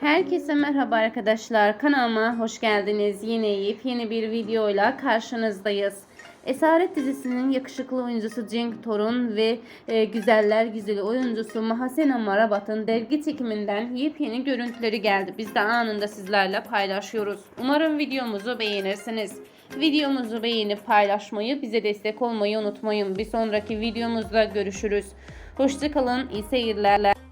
Herkese merhaba arkadaşlar. Kanalıma hoş geldiniz. Yine yepyeni bir videoyla karşınızdayız. Esaret dizisinin yakışıklı oyuncusu Cenk Torun ve e, güzeller güzeli oyuncusu Mahasena Marabat'ın dergi çekiminden yepyeni görüntüleri geldi. Biz de anında sizlerle paylaşıyoruz. Umarım videomuzu beğenirsiniz. Videomuzu beğenip paylaşmayı, bize destek olmayı unutmayın. Bir sonraki videomuzda görüşürüz. Hoşçakalın, iyi seyirler.